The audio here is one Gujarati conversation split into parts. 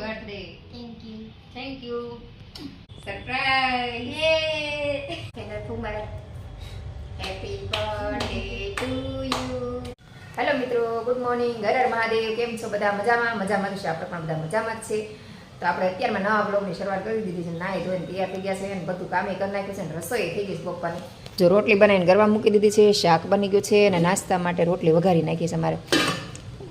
Birthday thank you thank you surprise channel ફુમારા happy birthday to you hello મિત્રો ગુડ મોર્નિંગ હર મહાદેવ. કેમ છો બધા? મજામાં? મજામાં છે. આપણે પણ બધા મજામાં જ છે. તો આપણે અત્યારમાં નવા બ્લોગની શરૂઆત કરી દીધી છે નાહી ધોઈને તૈયાર થઈ ગયા છે અને બધું કામે કરી નાખ્યું છે અને રસોઈ થઈ ગઈ છે બપ્પાની જો રોટલી બનાવીને ગરવા મૂકી દીધી છે શાક બની ગયું છે અને નાસ્તા માટે રોટલી વઘારી નાખી છે અમારે.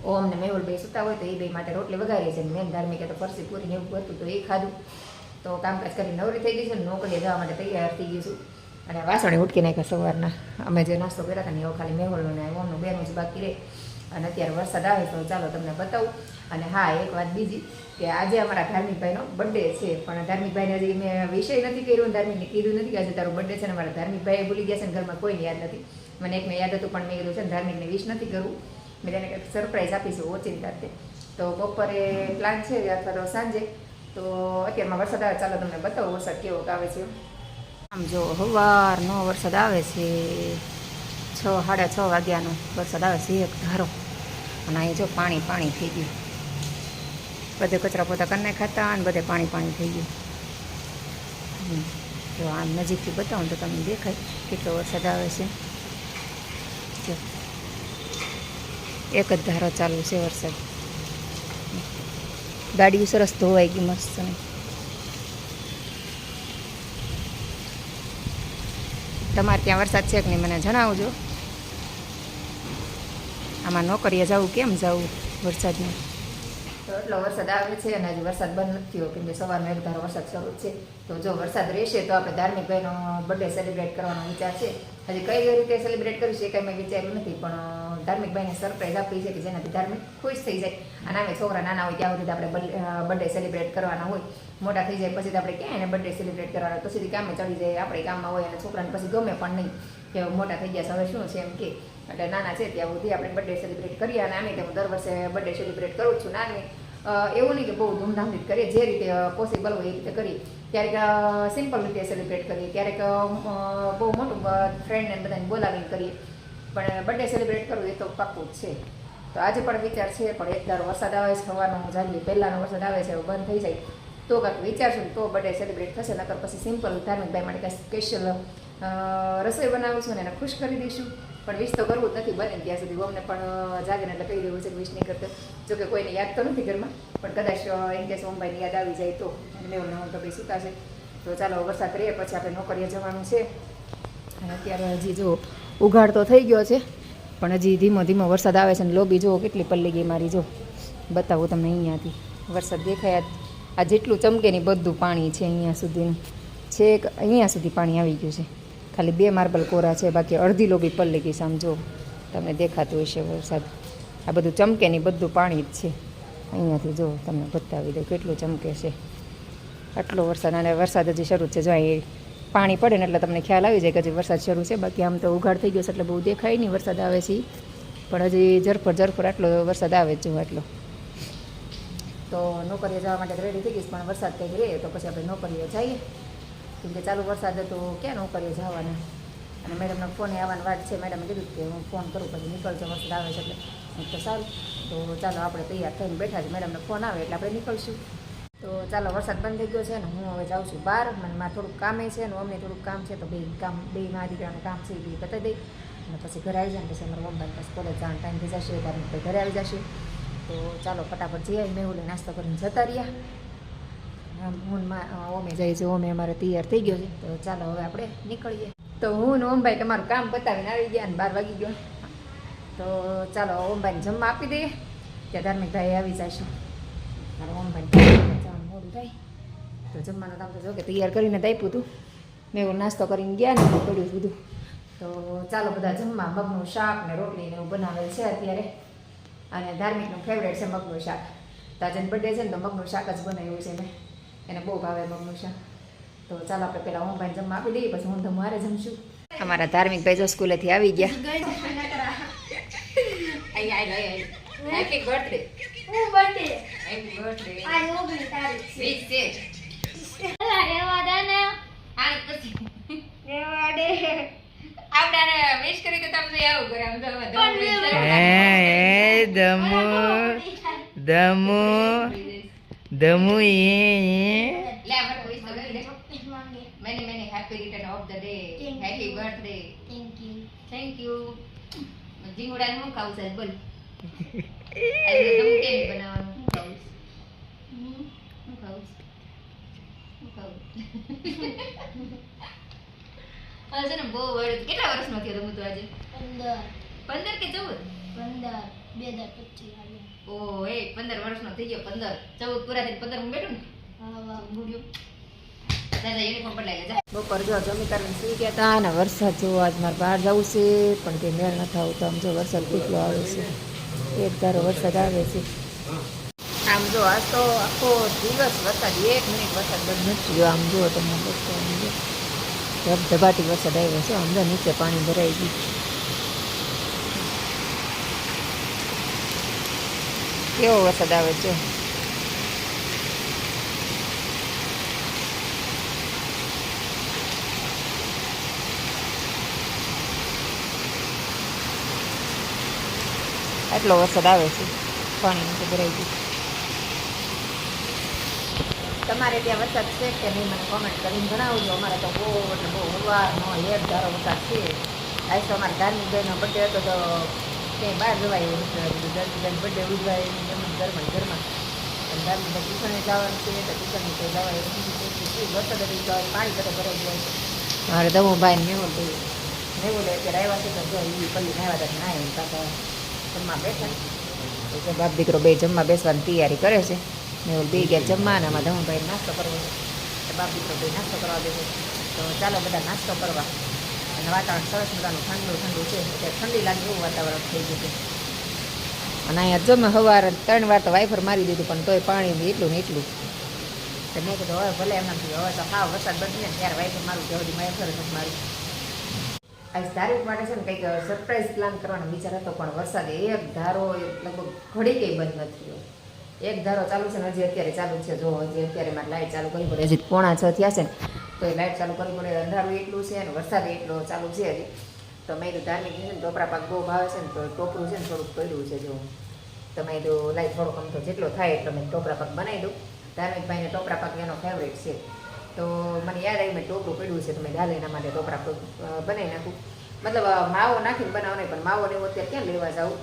ઓમ ને મેહુલ બે સૂતા હોય તો એ બે માટે રોટલી વગાડીએ છે મેન ધાર્મિક તો ફરસી પૂરી એવું હતું તો એ ખાધું. તો કામકાજ કરી નવરી થઈ ગઈ છે નોકરીએ જવા માટે તૈયાર થઈ ગઈ છું. અને વાસણે ઉટકી નાખ્યા સવારના. અમે જે નાસ્તો કર્યા હતા ને એવો ખાલી મેહોલનો ને ઓમનું બેનું જ બાકી રહે. અને અત્યારે વરસાદ આવે તો ચાલો તમને બતાવું. અને હા, એક વાત બીજી કે આજે અમારા ધાર્મિકભાઈનો બર્થડે છે, પણ ધાર્મિકભાઈને હજી મેં વિષય નથી કર્યો અને ધાર્મિકને કીધું નથી કે આજે તારો બર્થડે છે ને મારા ધાર્મિકભાઈ ભૂલી ગયા છે ને ઘરમાં કોઈને યાદ નથી. મને એકને યાદ હતું પણ મેં કીધું છે ને ધાર્મિકને વિશ નથી કરવું મેં તેને કંઈક સરપ્રાઈઝ આપીશું ઓચિંતા તે તો બપોરે પ્લાન છે અથવા તો સાંજે તો અત્યારમાં વરસાદ આવે ચાલો તમને બતાવો વરસાદ કેવો આવે છે આમ જો હવારનો વરસાદ આવે છે છ સાડા છ વાગ્યાનો વરસાદ આવે છે એક ધારો અને અહીં જો પાણી પાણી થઈ ગયું બધે કચરા પોતા કરીને ખાતા અને બધે પાણી પાણી થઈ ગયું જો આમ નજીકથી બતાવું તો તમને દેખાય કેટલો વરસાદ આવે છે જો એક જ ધારો ચાલુ છે વરસાદ. ગાડીઓ સરસ ધોવાઈ ગઈ મસ્ત ને. તમારે ત્યાં વરસાદ છે કે નહીં મને જણાવજો. આમાં નોકરીએ જવું કેમ જવું વરસાદમાં? તો એટલો વરસાદ આવે છે અને હજી વરસાદ બંધ નથી થયો કેમ કે સવારનો એક ધારો વરસાદ શરૂ છે. તો જો વરસાદ રહેશે તો આપણે ધાર્મિક ભાઈનો બર્થડે સેલિબ્રેટ કરવાનો વિચાર છે. હજી કઈ રીતે સેલિબ્રેટ કરીશું એ કંઈ મેં વિચાર્યું નથી, પણ ધાર્મિક ભાઈને સરપ્રાઈઝ આપી છે કે જેનાથી ધાર્મિક ખુશ થઈ જાય. અને અમે છોકરા નાના હોય ત્યાં સુધી આપણે બર્થડે સેલિબ્રેટ કરવાના હોય. મોટા થઈ જાય પછી તો આપણે ક્યાં એને બર્થડે સેલિબ્રેટ કરવાના પછી કામે ચડી જાય, આપણે કામમાં હોય અને છોકરાને પછી ગમે પણ નહીં. કે મોટા થઈ ગયા હવે શું છે એમ કે. એટલે નાના છે ત્યાં સુધી આપણે બર્થડે સેલિબ્રેટ કરીએ અને આમે હું દર વર્ષે બર્થડે સેલિબ્રેટ કરું છું. નાની એવું નહીં કે બહુ ધૂમધામથી કરીએ. જે રીતે પોસિબલ હોય એ રીતે કરીએ. ક્યારેક સિમ્પલ રીતે સેલિબ્રેટ કરીએ. ક્યારેક બહુ મોટું ફ્રેન્ડને બધાને બોલાવીને કરીએ. પણ બર્થડે સેલિબ્રેટ કરવું એ તો પાક્કું છે. તો આજે પણ વિચાર છે, પણ એક ધારો વરસાદ આવે છે સવારનો જાગીએ પહેલાંનો વરસાદ આવે છે બંધ થઈ જાય. તો કાંઈક વિચારશું તો બર્થડે સેલિબ્રેટ થશે, નકર પછી સિમ્પલ ધાર્મિક ભાઈ માટે કાંઈ સ્પેશિયલ રસોઈ બનાવીશું અને એને ખુશ કરી દઈશું. પણ વિશ તો કરવું જ નથી બને ત્યાં સુધી અમને પણ જાગીને એટલે કહી દેવું છે વિશ નહીં કરતો. જો કે કોઈને યાદ તો નથી ઘરમાં, પણ કદાચ ઇન કેસ ઓમભાઈને યાદ આવી જાય તો મેં હું તો ભાઈ સૂતા છે તો ચાલો વરસાદ કરીએ પછી આપણે નોકરીએ જવાનું છે. અને અત્યારે હજી જો ઉઘાડ તો થઈ ગયો છે. પણ હજી ધીમો ધીમો વરસાદ આવે છે ને લોબી જુઓ કેટલી પલ્લી ગઈ મારી, જો. બતાવું તમને અહીંયાથી. વરસાદ દેખાય. આ જેટલું ચમકે ને બધું પાણી છે અહીંયા સુધીનું. છેક અહીંયા સુધી પાણી આવી ગયું છે. ખાલી બે માર્બલ કોરા છે, બાકી અડધી લોબી પલ્લી ગઈ છે જો. તમને દેખાતું હશે વરસાદ. આ બધું ચમકે ને બધું પાણી જ છે. અહીંયાથી જો તમને બતાવી દઉં કેટલું ચમકે છે. આટલો વરસાદ અને વરસાદ હજી શરૂ છે, જો અહીં પાણી પડે ને એટલે તમને ખ્યાલ આવી જાય કે હજી વરસાદ શરૂ છે. બાકી આમ તો ઉઘાડ થઈ ગયો છે એટલે બહુ દેખાય નહીં વરસાદ આવે છે. પણ હજી ઝરફર ઝરફર આટલો વરસાદ આવે જ જો એટલો તો નોકરીએ જવા માટે રેડી થઈ ગઈશ, પણ વરસાદ કંઈક રહે તો પછી આપણે નોકરીએ જઈએ. કેમ કે ચાલુ વરસાદ હતો, ક્યાં નોકરીએ જવાના? અને મેડમને ફોને આવવાની વાત છે. મેડમે કીધું કે હું ફોન કરું, પછી નીકળજો, વરસાદ આવે છે એટલે. તો સારું. તો ચાલો, આપણે તૈયાર થઈને બેઠા છે મેડમને ફોન આવે એટલે આપણે નીકળશું. તો ચાલો, વરસાદ બંધ થઈ ગયો છે ને હું હવે જાઉં છું બહાર. મને માં થોડુંક કામે છે ને અમને થોડુંક કામ છે, તો બે કામ, બે મા દીકરાનું કામ છે, એ બી બતાવી દઈ. અને પછી ઘરે આવી જાય પછી અમારે મમ્મી પછી કોલેજ જવાનો ટાઈમ થઈ જશે ત્યારે ઘરે આવી જશે. તો ચાલો, ફટાફટ જઈએ મેહુલે નાસ્તો કરીને જતા રહ્યા. હું ઓમે જાય છે ઓમે અમારે તૈયાર થઈ ગયો છે. તો ચાલો, હવે આપણે નીકળીએ. તો હું ને ઓમભાઈ તમારું કામ બતાવીને આવી ગયા ને બાર વાગી ગયો. તો ચાલો, ઓમભાઈને જમવા આપી દઈએ. ત્યાં ધાર્મિક ભાઈ આવી જશે. મારા જવાનું મોડું થાય તો જમવાનું કામ તો જો કે તૈયાર કરીને આપ્યું હતું મેં એવું નાસ્તો કરીને ગયા. ને તો પડ્યું બધું તો ચાલો બધા જમવા મગનું શાક ને રોટલી ને એવું બનાવેલ છે અત્યારે અને ધાર્મિકનું ફેવરેટ છે મગનું શાક તાજન બર્થડે છે ને તો મગનું શાક જ બનાવ્યું છે મેં એને બહુ ભાવે મગનું શાક તો ચાલો આપણે પેલા ભાઈ જમવા આપી દઈએ પછી હું તો મારે જમશું અમારા ધાર્મિક ભાઈ જો સ્કૂલેથી આવી ગયા હેપી બર્થડે હું બર્થડે હેપી બર્થડે આજ ઓગણીસ તારીખ છે વીસ છે પેલા રેવા દે ને હાલ પછી રેવા દે આપણે વિશ કરી તો તમને આવું કરે આમ તો હવે પણ ધમ મેં- વિશ હે હે દમુ દમુ દમુ એ લે અમારે કોઈ તો ગઈ લે માંગે many many happy return of the day Thank you. Happy birthday thank you thank you જીંગુડા નું ખાવું છે બોલ આજે તમે કેમ બનાવવાનું હું ખાવું હું ખાવું હું ખાવું હવે છે ને બહુ વડ કેટલા વર્ષનો થયો તમે તો આજે? પંદર. પંદર કે ચૌદ? પંદર. બે હજાર પચીસ ઓ એ પંદર વર્ષનો થઈ ગયો પંદર. ચૌદ પૂરા થઈને પંદર હું બેઠું ને? હા બપોર જો જમી કરીને સુઈ ગયા હતા અને વરસાદ જેવો આજ મારે બહાર જવું છે પણ તે મેળ નથી આવતો આમ જો વરસાદ કેટલો આવે છે. એક ધારો વરસાદ આવે છે. આમ જો આજ તો આખો દિવસ વરસાદ, એક મિનિટ વરસાદ બંધ નથી ગયો આમ જુઓ તમે બસો આમ જો. ધબધબાટી વરસાદ આવ્યો છે. આમ નીચે પાણી ભરાઈ ગયું કેવો વરસાદ આવે છે? આટલો વરસાદ આવે છે. પાણી નીચે ભરાઈ ગયું તમારે ત્યાં વરસાદ છે કે નહીં મને કોમેન્ટ કરીને જણાવજો. અમારે તો બહુ એટલે બહુ હવારનો એક ધારો વરસાદ છે. આજ તો અમારા ધાર્મિક બહેનનો બર્થડે હતો તો ક્યાંય બહાર જવાય એવું બધું ધાર્મિક દર્દી બર્થડે ઉજવાય એમ જ ઘરમાં ઘરમાં. અને ધાર્મિક ટ્યુશને જવાનું છે તો ટ્યુશનની કોઈ જવાય વરસાદ હતી જવાય પાણી બધે ભરાઈ જાય મારે દમુભાઈ મેહુલ ભાઈ મેહુલ અત્યારે આવ્યા છે તો જો એ પલ્લી નાવ્યા હતા ના એમ પાછા જમવા બેઠા. એટલે બાપ દીકરો બે જમવા બેસવાની તૈયારી કરે છે. મેહુલ બે ગયા જમવાના અને આમાં ધમુભાઈ નાસ્તો કરવો છે. તો ભાઈ નાસ્તો કરવા દે તો ચાલો બધા નાસ્તો કરવા. અને વાતાવરણ સરસ મજાનું, ઠંડુ ઠંડુ છે. અત્યારે ઠંડી લાગે એવું વાતાવરણ થઈ ગયું છે. અને અહીંયા જો મેં સવારે ત્રણ વાર તો વાઇફર મારી દીધું, પણ તોય પાણી એટલું ને એટલું. તો મેં કીધું, હવે ભલે એમ નથી, હવે તો હા વરસાદ ને ત્યારે વાઇફર મારું સુધી વાઇફર નથી મારું. આજ તારીખ માટે છે ને કંઈક સરપ્રાઈઝ પ્લાન કરવાનો વિચાર હતો, પણ વરસાદ એક ધારો લગભગ ઘડી કંઈ બંધ નથી થયો. એક ધારો ચાલુ છે ને હજી અત્યારે ચાલુ છે, જો હજી અત્યારે મારે લાઇટ ચાલુ કરવી પડે, હજી પોણા છ થયા છે ને, તો એ લાઇટ ચાલુ કરવી પડે, અંધારું એટલું છે અને વરસાદ એટલો ચાલુ છે હજી, તો મેં કીધું ધાર્મિક છે ને, ટોપરા પાક બહુ ભાવે છે ને, તો ટોપરું છે ને થોડુંક પડ્યું છે, જો. તો લાઇટ થોડોક આમ તો જેટલો થાય એટલો મેં ટોપરા પાક બનાવી દઉં. ધાર્મિક ભાઈને ટોપરા પાક એનો ફેવરેટ છે. તો મને યાદ આવી મેં ટોપરું પડ્યું છે, તો મેં ગાલે એના માટે ટોપરા પાક બનાવી નાખું. મતલબ માવો નાખીને બનાવો નહીં પણ માવો ને એવું અત્યારે ક્યાં લેવા જાઉં?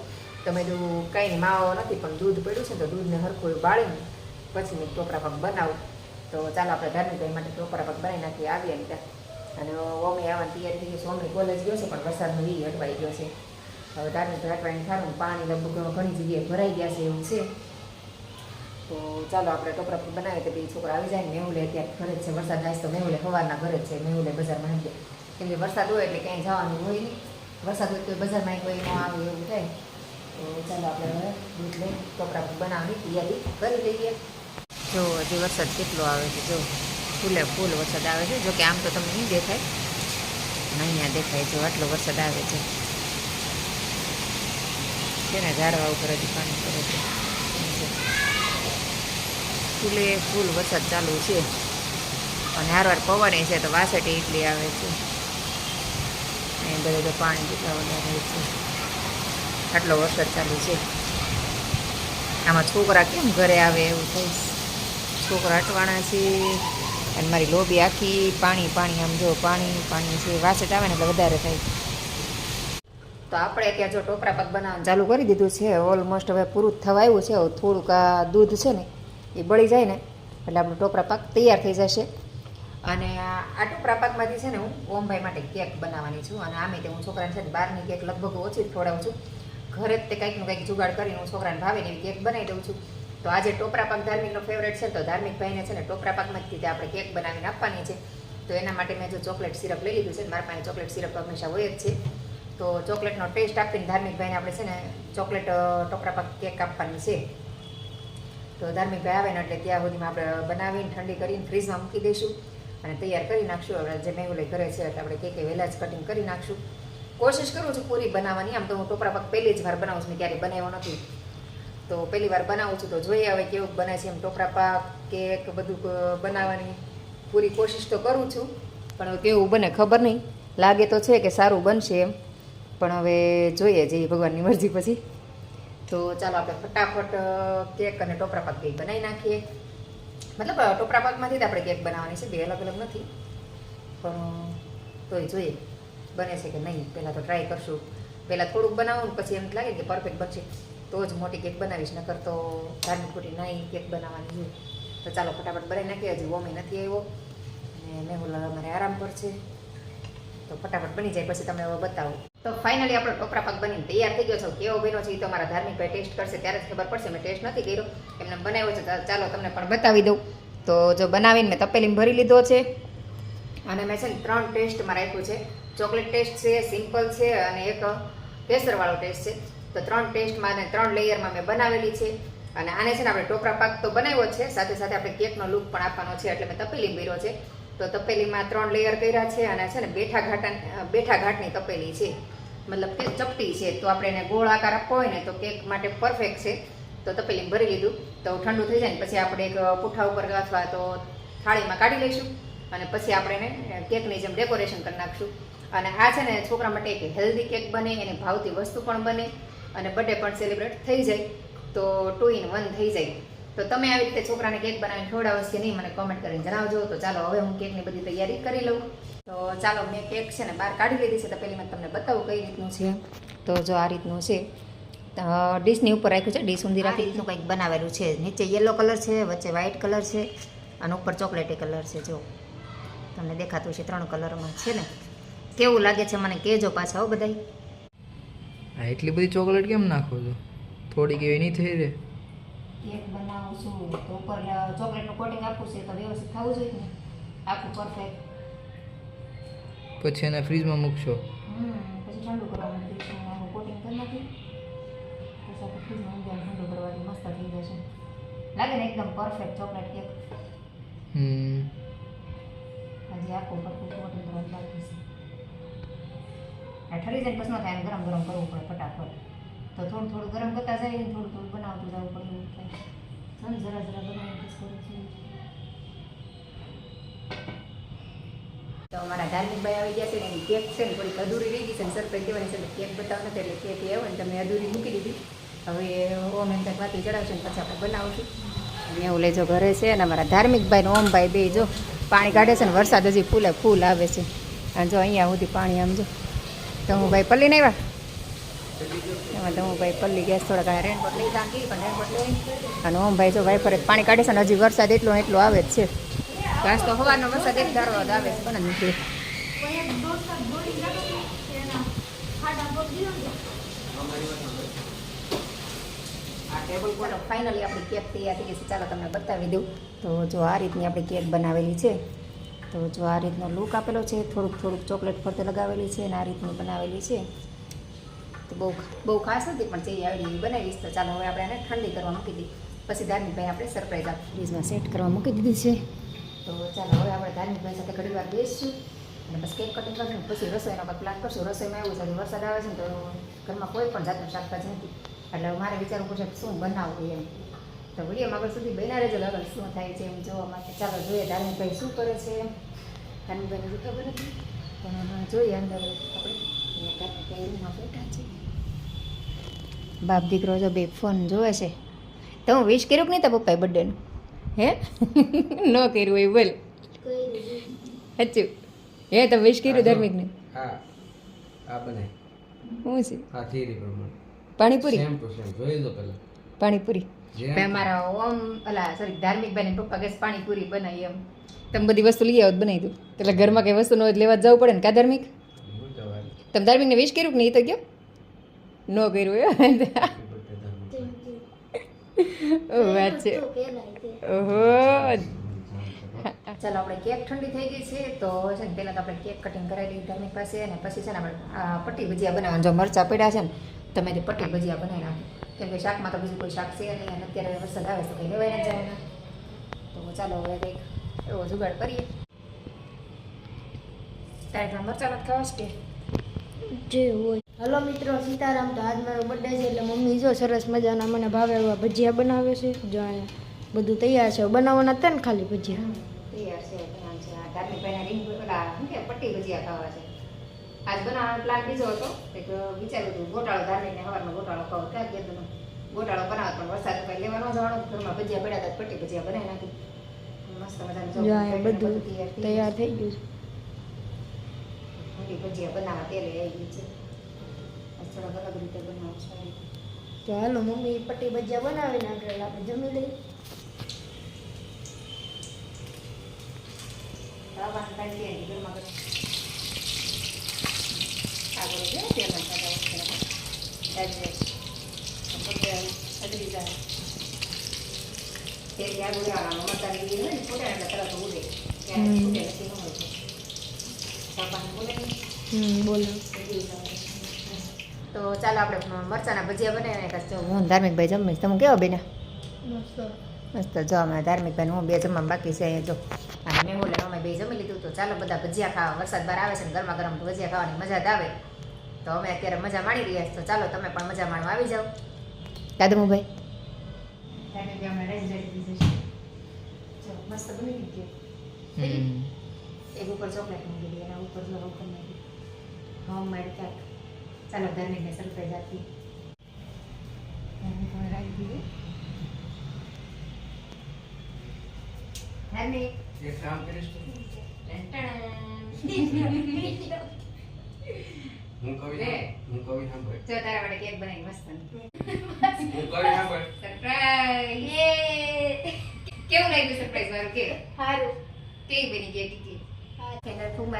તો જો કંઈ નહીં માવો નથી, પણ દૂધ પડ્યું છે તો દૂધને હરખું બાળીને પછી મેં ટોપરા પાક બનાવું. તો ચાલો આપણે ધાર્મિક ભાઈ માટે ટોપરા પાક બનાવી નાખી આવીએ લીધા અને ઓમી આવવાની તૈયારી થઈ ગઈ છે ઓમી કોલેજ ગયો છે, પણ વરસાદનો એ અટવાઈ ગયો છે. હવે ધાર્મિક અટવાઈને ખારું પાણી લગભગ ઘણી જગ્યાએ ભરાઈ ગયા છે એવું છે. તો ચાલો આપણે ટોપરા પાક બનાવીએ તો બે છોકરા આવી જાય ને મેહુલે અત્યારે ઘરે જ છે, વરસાદ જાય તો મેહુલે સવારના ઘરે જ છે, મેહુલે બજારમાં નથી કેમ કે વરસાદ હોય એટલે ક્યાંય જવાનું હોય નહીં. વરસાદ હોય તો બજારમાં કોઈ ન આવે એવું થાય. તો ચાલો આપણે હવે દૂધ ટોપરા બનાવવાની તૈયારી કરી લઈએ. જો હજી વરસાદ કેટલો આવે છે, જો ફૂલે ફૂલ વરસાદ આવે છે, જો કે આમ તો તમને નહીં દેખાય. અહીંયા દેખાય જો આટલો વરસાદ આવે છે. ને ઝાડવા ઉપર હજી પાણી પડે છે. ફૂલે ફૂલ વરસાદ ચાલુ છે. અને હારવાર પવને છે તો વાસેટી એટલી આવે છે. અહીં બધે તો પાણી જેટલા વધારે છે. આટલો વરસાદ ચાલુ છે. આમાં છોકરા કેમ ઘરે આવે એવું થાય છોકરા અટવાણા છે અને મારી લોબી આખી પાણી પાણી, આમ જો પાણી પાણી છે. વાસટ આવે ને એટલે વધારે થાય. તો આપણે ત્યાં જો ટોપરા પાક બનાવવાનું ચાલુ કરી દીધું છે. ઓલમોસ્ટ હવે પૂરું થવા આવ્યું છે. થોડુંક આ દૂધ છે ને એ બળી જાય ને એટલે આપણું ટોપરા પાક તૈયાર થઈ જશે. અને આ ટોપરા પાકમાંથી છે ને હું ઓમભાઈ માટે કેક બનાવવાની છું. અને આમે તે હું છોકરાને છે ને બહારની કેક લગભગ ઓછી જ ખવડાવું છું. ઘરે જ તે કંઈકનું કંઈક જુગાડ કરીને હું છોકરાને ભાવે ને કેક બનાવી દઉં છું. તો આજે ટોપરા પાક ધાર્મિકનો ફેવરેટ છે, તો ધાર્મિક ભાઈને છે ને ટોપરા પાકમાંથી તે આપણે કેક બનાવીને આપવાની છે. તો એના માટે મેં જો ચોકલેટ સિરપ લઈ લીધું છે મારા પાસે ચોકલેટ સિરપ હંમેશા હોય જ છે. તો ચોકલેટનો ટેસ્ટ આપીને ધાર્મિક ભાઈને આપણે છે ને ચોકલેટ ટોપરા પાક કેક આપવાની છે. તો ધાર્મિક ભાઈ આવે ને એટલે ત્યાં સુધીમાં આપણે બનાવીને, ઠંડી કરીને ફ્રીજમાં મૂકી દઈશું અને તૈયાર કરી નાખશું. હવે જે મેં ઘરે છે એટલે આપણે કેકે વહેલા જ કટિંગ કરી નાખશું. કોશિશ કરું છું પૂરી બનાવવાની. આમ તો હું ટોપરા પાક પહેલી જ વાર બનાવું છું, મેં ક્યારે બનાવ્યો નથી. તો પહેલી વાર બનાવું છું તો જોઈએ હવે કેવું બને છે એમ ટોપરા પાક કેક બધું બનાવવાની. પૂરી કોશિશ તો કરું છું, પણ હવે કેવું બને ખબર નહીં. લાગે તો છે કે સારું બનશે એમ. પણ હવે જોઈએ જઈએ ભગવાનની મરજી પછી. તો ચાલો આપણે ફટાફટ કેક અને ટોપરા પાક કેક બનાવી નાખીએ. મતલબ ટોપરા પાકમાંથી જ આપણે કેક બનાવવાની છે, બે અલગ અલગ નથી. પણ તોય જોઈએ. બને છે કે નહીં? પહેલાં તો ટ્રાય કરશું. પહેલાં થોડુંક બનાવું પછી એમ લાગે કે પરફેક્ટ બનશે. તો જ મોટી કેક બનાવીશ, નકર તો ધાર્મિક ખોટી નહીં કેક બનાવવાની હોય. તો ચાલો ફટાફટ બનાવી નાખીએ. હજી ઓમે નથી આવ્યો. અને મેહુલ અમારે આરામ પર છે તો ફટાફટ બની જાય, પછી તમને હવે બતાવું. તો ફાઇનલી આપણો ટોપરા પાક બનીને તૈયાર થઈ ગયો છે. કેવો બન્યો છે એ તો મારા ધાર્મિક ભાઈ ટેસ્ટ કરશે, ત્યારે જ ખબર પડશે. મેં ટેસ્ટ નથી કર્યો. એમને બનાવ્યો છે. ચાલો તમને પણ બતાવી દઉં. તો જો બનાવીને મેં તપેલીમ ભરી લીધો છે. અને મેં છે ને ત્રણ ટેસ્ટમાં રાખ્યું છે. ચોકલેટ ટેસ્ટ છે, સિમ્પલ છે અને એક કેસરવાળો ટેસ્ટ છે. તો ત્રણ ટેસ્ટમાં અને ત્રણ લેયરમાં મેં બનાવેલી છે. અને આને છે ને આપણે ટોપરા પાક તો બનાવ્યો છે, સાથે સાથે આપણે કેકનો લુક પણ આપવાનો છે, એટલે મેં તપેલી ભર્યો છે. તો તપેલીમાં ત્રણ લેયર કર્યા છે અને છે ને બેઠા ઘાટા બેઠા ઘાટની તપેલી છે. મતલબ કે ચપટી છે. તો આપણે એને ગોળ આકાર આપવો હોય ને તો કેક માટે પરફેક્ટ છે. તો તપેલીમાં ભરી લીધું. તો ઠંડુ થઈ જાય ને પછી આપણે એક પૂઠા ઉપર અથવા તો થાળીમાં કાઢી લઈશું. અને પછી આપણે એને કેકની જેમ ડેકોરેશન કરી નાખશું. અને આ છે ને છોકરા માટે એક હેલ્ધી કેક બને એની ભાવતી વસ્તુ પણ બને અને બર્થડે પણ સેલિબ્રેટ થઈ જાય. તો ટુ ઇન વન થઈ જાય. તો તમે આવી રીતે છોકરાને કેક બનાવીને ખવડાવો કે નહીં મને કોમેન્ટ કરીને જણાવજો. તો ચાલો હવે હું કેકની બધી તૈયારી કરી લઉં. તો ચાલો મેં કેક છે ને બહાર કાઢી લીધી છે તો પહેલી મેં તમને બતાવું કઈ રીતનું છે. તો જો આ રીતનું છે. ડીશની ઉપર રાખ્યું છે ડીશ ઊંધી રાખી. રીતનું કંઈક બનાવેલું છે. નીચે યલો કલર છે વચ્ચે વ્હાઇટ કલર છે અને ઉપર ચોકલેટી કલર છે. જો તમને દેખાતું છે ત્રણ કલરમાં છે ને. કેવું લાગે છે મને કહેજો પાછા હો બધાય. આ એટલી બધી ચોકલેટ કેમ નાખો છો? થોડીક એવી નહીં થઈ રહે. કેક બનાવું છું તો ઉપર ચોકલેટનું કોટિંગ આપું છે તો વ્યવસ્થિત થવું જોઈએ ને આખું પરફેક્ટ પછી એને ફ્રીજમાં મૂકશો. પછી ઠંડુ કરવાનું આનું કોટિંગ કરી નાખી. પછી આપણે ફ્રીજમાં ઊંધિયા ઠંડુ કરવાથી મસ્ત થઈ જશે. લાગે ને એકદમ પરફેક્ટ ચોકલેટ કેક? હમ. હજી આખું પરફેક્ટ કોટિંગ કરવાનું બાકી છે. આ ઠરી જાય પછી થાય ગરમ ગરમ કરવું પડે ફટાફટ. તો થોડું થોડું ગરમ કરતા જાય ને થોડું થોડું બનાવતું જવું પડે એવું થાય. જરા જરા બનાવી પછી કરું છું. તો અમારા ધાર્મિકભાઈ આવી ગયા છે ને એની કેક છે ને થોડીક અધૂરી રહી ગઈ છે ને સરપ્રાઈઝ દેવાની છે કેક બતાવ નથી એટલે કેક એ આવે ને તમે અધૂરી મૂકી દીધી. હવે ઓમ એમ કંઈક વાતી ચડાવશે ને પછી આપણે બનાવશું. અને એવું લેજો ઘરે છે અને અમારા ધાર્મિકભાઈ ને ઓમભાઈ બે જો પાણી કાઢે છે ને વરસાદ હજી ફૂલે ફૂલ આવે છે. અને જો અહીંયા સુધી પાણી આમ જો. ભાઈ પલ્લી નહીં આવ્યા? એમાં તો હું ભાઈ પલ્લી ગેસ થોડા ઘણા રેનકોટ લઈ કીધી પણ રેનકોટ લઈ. અને ભાઈ જો વાઈફર પાણી કાઢે છે ને હજી વરસાદ એટલો એટલો આવે જ છે. ઘાસ તો હવાનો વરસાદ એક ધારો આવે છે પણ નથી પર પર ફાઇનલી આપણી કેક તૈયાર થઈ ગઈ છે. ચાલો તમને બતાવી દઉં. તો જો આ રીતની આપણી કેક બનાવેલી છે. તો જો આ રીતનો લુક આપેલો છે થોડુંક થોડુંક ચોકલેટ ફરતે લગાવેલી છે અને આ રીતની બનાવેલી છે. તો બહુ બહુ ખાસ નથી પણ જે આવી એવી બનાવીશ તો ચાલો હવે આપણે એને ઠંડી કરવા મૂકી દીધી પછી ધાર્મિકભાઈ આપણે સરપ્રાઈઝ આપ ફ્રીજમાં સેટ કરવા મૂકી દીધી છે. તો ચાલો હવે આપણે ધાર્મિકભાઈ સાથે ઘણી વાર બેસીશું અને પછી કેક કટિંગ કરશું પછી રસોઈનો પર પ્લાન કરશું. રસોઈમાં એવું છે કે વરસાદ આવે છે ને તો ઘરમાં કોઈ પણ જાતનું શાકભાજી નથી. એટલે મારે વિચારવું પડશે શું બનાવવું એમ. તો વિડીયોમાં આગળ સુધી બન્યા રહેજો. આગળ શું થાય છે એમ જોવા માટે. ચાલો જોઈએ ધાર્મિકભાઈ શું કરે છે. ધાર્મિકભાઈને શું ખબર નથી. પણ જોઈએ અંદર. આપણે ધાર્મિકભાઈ રૂમમાં બેઠા છે. બાપ દીકરો જો બે ફોન જોવે છે. તો હું વિશ કર્યું કે નહીં તો પપ્પાએ બર્થડેનું હે? ન કર્યું એ બોલ. સાચું. હે તો વિશ કર્યું ધાર્મિકને? હા. આ બનાય છે? હા પ્રમાણે. પાણીપુરી? સેમ ટુ સેમ જોઈ દો પહેલા. પાણીપુરી. મેં મારા ઓમ અલા સોરી ધાર્મિક બેન પપ્પા કે પાણીપુરી બનાવી એમ. તમે બધી વસ્તુ લઈ આવો બનાવી દઉં એટલે ઘરમાં કઈ વસ્તુ ન હોય લેવા જવું પડે ને કા ધાર્મિક? તમે ધાર્મિકને વિશ કર્યું કે નહીં? તો ગયો ન કર્યું એમ વાત છે. ઓહો. ચાલો આપણે કેક ઠંડી થઈ ગઈ છે તો છે ને પહેલાં તો આપણે કેક કટિંગ કરાવી લીધી ધાર્મિક પાસે અને પછી છે ને આપણે પટ્ટી ભજીયા બનાવવાનું જો મરચાં પડ્યા છે ને તમે તે પટેલ ભજીયા બનાવી નાખો કેમ કે શાકમાં તો બીજું કોઈ શાક છે નહીં અને અત્યારે વરસાદ આવે છે તો કંઈ લેવાય ના તો ચાલો હવે કંઈક એવો જુગાડ કરીએ. તારે મરચા મરચાં નથી ખાવા છે જે હોય. હલો મિત્રો સીતારામ તો આજ મારો બર્થડે છે એટલે મમ્મી જો સરસ મજાના મને ભાવે એવા ભજીયા બનાવે છે. જો બધું તૈયાર છે. બનાવવાના હતા ને ખાલી ભજીયા તૈયાર છે બનાવ છે આ ધાર્મિક ભાઈના રીંગ પેલા શું કે પટ્ટી ભજીયા ખાવા છે આજ બનાવવાનો પ્લાન બીજો હતો. એક વિચાર્યું હતું ગોટાળો ધારીને સવારમાં ગોટાળો ખાવો ક્યાં કીધું ગોટાળો બનાવો પણ વરસાદ પછી લેવા ન જવાનો ઘરમાં ભજીયા પડ્યા હતા પટ્ટી ભજીયા બનાવી નાખી. મસ્ત મજાનું જો બધું તૈયાર થઈ ગયું છે. ભજીયા બનાવવા તેલ આવી ગયું છે. થોડાક અલગ રીતે બનાવું છું. તો હાલો મમ્મી પટ્ટી ભજીયા બનાવીને નાખેલા આપણે જમી લઈએ. રાવણ કાઢી દે ને ગરમા ગરમ આગળ છે તેલમાં સાદા વસ્તુ નાખો. બધે સગડી જાય તેલ આગળ લેવાનું મસાલી તો ચાલો આપણે મરચાના ભજીયા બનાવીને કાંઈ જો હું ધાર્મિકભાઈ જમીશ તમે કેવો બેના મસ્ત જો અમે ધાર્મિકભાઈ હું બે જમવા બાકી છે અહીંયા જો મેં બોલે અમે બે જમી લીધું તો ચાલો બધા ભજીયા ખાવા. વરસાદ બહાર આવે છે ને ગરમા ગરમ ભજીયા ખાવાની મજા જ આવે. તો અમે અત્યારે મજા માણી રહ્યા છીએ તો ચાલો તમે પણ મજા માણવા આવી જાઓ. કાદમુભાઈ મસ્ત બની ગયું હમ. એક ઉપર ચોકલેટ મૂકી દીધી એના ઉપર જો ઉપર નાખી હોમ મેડ કેક ચાલો ધાર્મિકને સરપ્રાઈઝ આપી રાખી દીધી? ધાર્મિક એક કામ કરીશ હું કવિ હું કવિ સાંભળ જો તારા માટે કેક બનાવી મસ્ત હું કવિ સાંભળ સરપ્રાઈઝ કેવું લાગ્યું સરપ્રાઈઝ મારું કે સારું કેવી બની ગઈ ફૂંક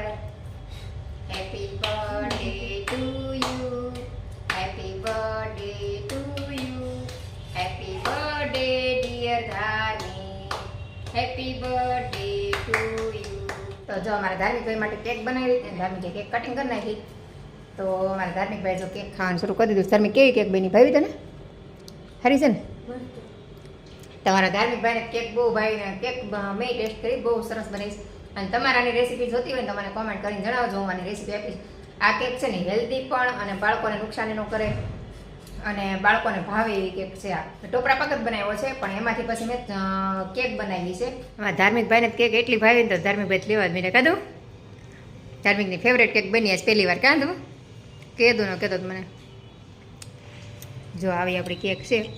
happy birthday to you happy birthday to you happy birthday dear Dharmik happy birthday to you તો જો અમારા ધાર્મિકભાઈ માટે કેક બનાવી ધાર્મિક ધાર્મિકે કેક કટિંગ કરી નાખી. તો મારા ધાર્મિકભાઈ જો કેક ખાવાનું શરૂ કરી દીધું. ધાર્મિક કેવી કેક બની? ભાવી તને? હરી છે ને? તમારા ધાર્મિક ભાઈને કેક બહુ ભાઈ કેક મેં ટેસ્ટ કરી, બહુ સરસ બની અને તમારાની રેસીપી જોતી હોય ને તમારે કોમેન્ટ કરીને જણાવજો, હું આની રેસીપી આપીશ. આ કેક છે ને હેલ્ધી પણ અને બાળકોને નુકસાન ન કરે. અને બાળકોને ભાવે એવી કેક છે આ. ટોપરા પાક જ બનાવ્યો છે, પણ એમાંથી પછી મેં કેક બનાવી છે. એમાં ધાર્મિક ભાઈને કેક એટલી ભાવી ને તો ધાર્મિક ભાઈ લેવા જ મેં કાધું ધાર્મિકની ફેવરેટ કેક બની આજ પહેલી વાર. કાંધું કહેતું ને કહેતો મને. જો આવી આપણી કેક છે.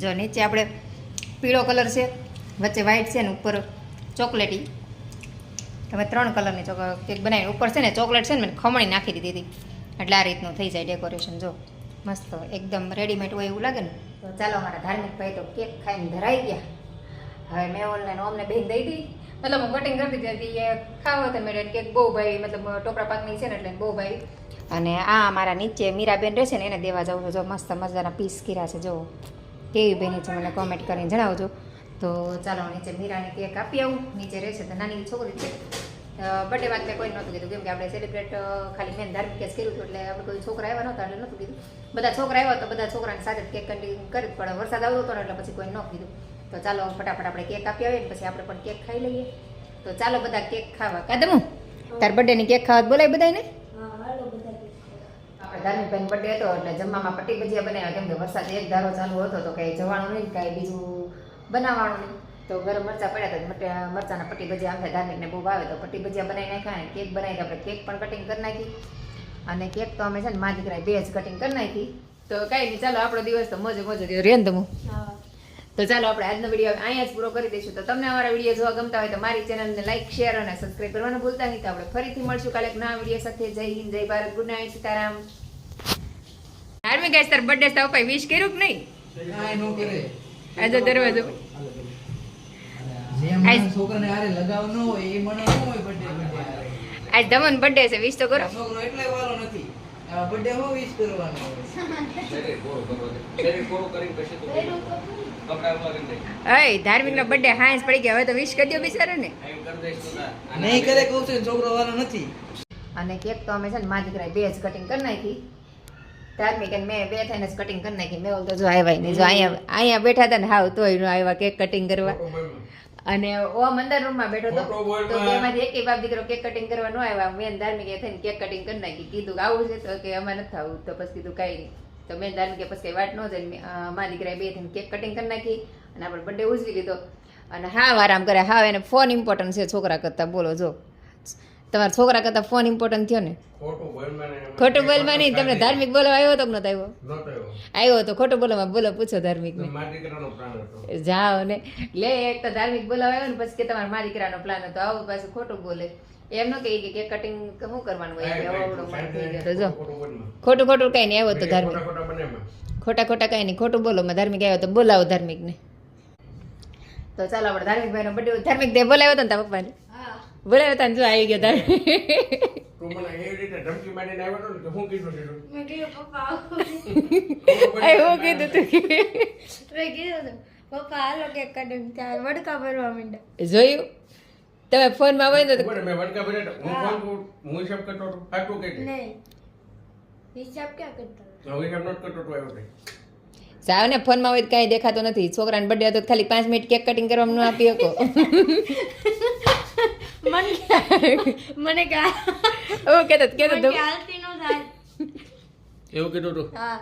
જો નીચે આપણે પીળો કલર છે, વચ્ચે વ્હાઈટ છે ને ઉપર ચોકલેટી. તમે ત્રણ કલરની ચોક, કેક બનાવી ઉપર છે ને ચોકલેટ છે ને મેં ખમણી નાખી દીધી હતી. એટલે આ રીતનું થઈ જાય ડેકોરેશન, જો. મસ્ત, એકદમ રેડીમેડ હોય એવું લાગે ને. તો ચાલો અમારા ધાર્મિક ભાઈ તો કેક ખાઈને ધરાઈ ગયા. હવે મેં ઓનલાઈન અમને બેન દઈ દી. મતલબ હું કટિંગ કરી દીધી એ ખાવા હતા મેડમ કેક બહુ ભાઈ, મતલબ ટોપરા પાકની છે ને એટલે બહુ ભાઈ. અને આ અમારા નીચે મીરાબેન રહેશે ને એને દેવા જાઉં છું. જો મસ્ત મજાના પીસ કર્યા છે, જો. કેવી બેની છે, મને કોમેન્ટ કરીને જણાવજો. તો ચાલો નીચે મીરાને કેક આપી આવું. નીચે રહેશે તો નાની છોકરી છે. બર્થડે વાત મેં કોઈ નહોતું કીધું. કેમ કે આપણે સેલિબ્રેટ ખાલી મેન ધાર્મિક કેસ કર્યું હતું એટલે આપણે કોઈ છોકરા આવ્યા નહોતા એટલે નહોતું કીધું. બધા છોકરા આવ્યા તો બધા છોકરાની સાથે કેક કટિંગ કરી પડે વરસાદ આવતો હતો ને એટલે પછી કોઈ ન કીધું. તો ચાલો ફટાફટ આપણે કેક આપી આવીએ પછી આપણે પણ કેક ખાઈ લઈએ. તો ચાલો બધા કેક ખાવા. કાદમું તાર બર્થડેની કેક ખાવા બોલાય બધાને આપણે ધાર્મિકભાઈનો બર્થડે હતો એટલે જમવામાં પટ્ટી ભજીયા બનાવ્યા. કેમ કે વરસાદ એક ધારો ચાલુ હતો તો કાંઈ જવાનું નહીં કાંઈ બીજું બનાવવાનું નહીં. તો ગરમ મરચાં પડ્યા હતા મટ- મરચાના પટ્ટી ભજીયા આમ ધાર્મિકને બહુ ભાવે તો પટ્ટી ભજીયા બનાવી નાખ્યા અને કેક બનાવી આપણે કેક પણ કટિંગ કરી નાખી. અને કેક તો અમે છે ને મા દીકરાએ બે જ કટિંગ કરી નાખી. તો કાંઈ નહીં ચાલો આપણો દિવસ તો મોજે મોજે રહ્યો. રેન તમું હા. તો ચાલો આપણે આજનો વીડિયો અહીંયા જ પૂરો કરી દઈશું. તો તમને અમારા વીડિયો જોવા ગમતા હોય તો મારી ચેનલને લાઈક શેર અને સબસ્ક્રાઈબ કરવાનું ભૂલતા નહીં. તો આપણે ફરીથી મળશું કાલે એક નવા વીડિયો સાથે. જય હિન્દ જય ભારત. Good night Sitaram. ધાર્મિક આજ તાર બર્થડે ભાઈ વિશ કર્યું કે નહીં? કાંઈ નો કરે. આજે દરવાજો. છોકરાને હારે લગાવ હોય એ મને ન હોય birthday birthday આજ ધમન બર્થડે છે વિશ તો કરો. છોકરો એટલે વાલો નથી. આ હો wish કરવાનો શરીર કોરું કરવા શરીર કોરું કરીને પછી તું કપડા ઊભા કરી દે અય ધાર્મિક નો બર્થડે હાંસ પડી ગયા. હવે તો વિશ કરી દો બિચારે ને. નહીં કરે કહું છું છોકરો વાળો નથી. અને કેક તો અમે છે ને મા દીકરાએ બે જ કટિંગ કરી નાખી. ધાર્મિક અને મેં બે થઈને જ કટિંગ કરી નાખી. મેં તો જો આવ્યા નહીં જો અહીંયા અહીંયા બેઠા હતા ને હાવ તોય નો આવ્યા કેક કટિંગ કરવા. અને ઓમ અંદર રૂમમાં બેઠો તો તો માં. બેમાંથી એકેય બાપ દીકરો કેક કટિંગ કરવા નો આવ્યા. મેં ધાર્મિક એ થઈને કેક કટિંગ કરી નાખી. કીધું આવું છે તો કે અમારે નથી આવું. તો પછી કીધું કાંઈ નહીં. તો મેં દાન કે પછી વાત વાટ ન જાય મારા દીકરાએ બે થઈને કેક કટિંગ કરી નાખી અને આપણે બર્થડે ઉજવી લીધો. અને હા આરામ કરે હા એને ફોન ઇમ્પોર્ટન્ટ છે છોકરા કરતાં બોલો જો. તમારા છોકરા કરતાં ફોન ઇમ્પોર્ટન્ટ થયો ને? ખોટું બોલમાં નહીં તમને ધાર્મિક બોલવા આવ્યો હતો કે નતો આવ્યો? આવ્યો. તો ખોટું બોલો બોલો પૂછો હતો. જાઓ ને. લે એક તો ધાર્મિક બોલવા આવ્યો ને પછી કે તમારે મારી દીકરાનો પ્લાન હતો. આવું પાછું ખોટું બોલે. એમ ન કહી કે કટિંગ શું કરવાનું હોય તો જો ખોટું ખોટું કઈ નહીં આવ્યો તો ધાર્મિક. ખોટા ખોટા કઈ નહીં ખોટું બોલો ધાર્મિક આવ્યો તો બોલાવો ધાર્મિક ને તો ચાલો આપણે ધાર્મિક ભાઈ નો બર્થડે ધાર્મિક દે બોલાવ્યો હતો ને તારા પપ્પાને. બોલાવ્યો હતા જો આવી ગયો ધાર્મિક. તું મને ફોન હતો મેં તું હતું, તમે હોય ને તો મેં વન કા હતા. હું ફોન હું હિસાબ કરતો હતો? સાચું કે નહીં? હિસાબ ક્યાં કરતો હતા? હું હિસાબ નોટ કરતો તો આવ્યો તે. સાવ ને ફોનમાં હોય તો કાંઈ દેખાતો નથી. છોકરાને બર્થડે હતો ખાલી પાંચ મિનિટ કેક કટિંગ કરવાનું ન આપી શકો. મને કે- ઓ કે એવું કહેતો કહેતો મને કે હાલતી એવું કીધું તું? હા.